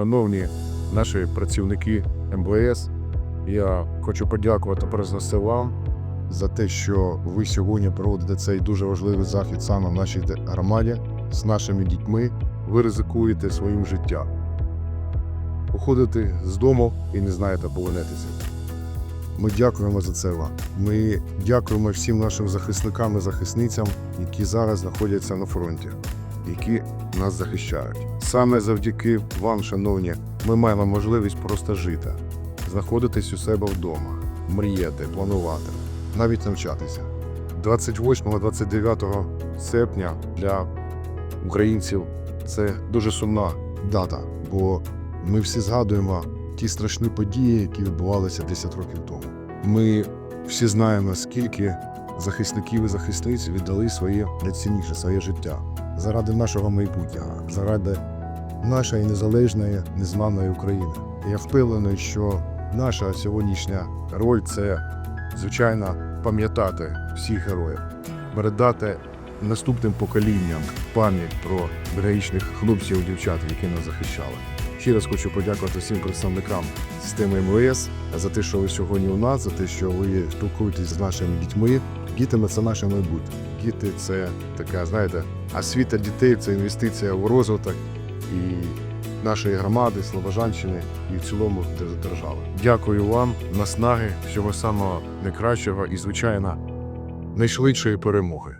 Шановні наші працівники МВС, я хочу подякувати перш вам за те, що ви сьогодні проводите цей дуже важливий захід саме в нашій громаді з нашими дітьми. Ви ризикуєте своїм життям. Уходите з дому і не знаєте повернетеся. Ми дякуємо за це вам. Ми дякуємо всім нашим захисникам і захисницям, які зараз знаходяться на фронті, які нас захищають. Саме завдяки вам, шановні, ми маємо можливість просто жити, знаходитись у себе вдома, мріяти, планувати, навіть навчатися. 28-29 серпня для українців це дуже сумна дата, бо ми всі згадуємо ті страшні події, які відбувалися 10 років тому. Ми всі знаємо, скільки захисників і захисниць віддали своє найцінніше своє життя заради нашого майбутнього, заради нашої незалежної, незламної України. Я впевнений, що наша сьогоднішня роль це звичайно пам'ятати всіх героїв, передати наступним поколінням пам'ять про героїчних хлопців і дівчат, які нас захищали. Ще раз хочу подякувати всім представникам системи МВС за те, що ви сьогодні у нас, за те, що ви спілкуєтесь з нашими дітьми. Дітами це наше майбутнє. Діти це така, знаєте, освіта дітей це інвестиція в розвиток і нашої громади, Слобожанщини і в цілому держави. Дякую вам, наснаги, всього самого найкращого і, звичайно, найшвидшої перемоги.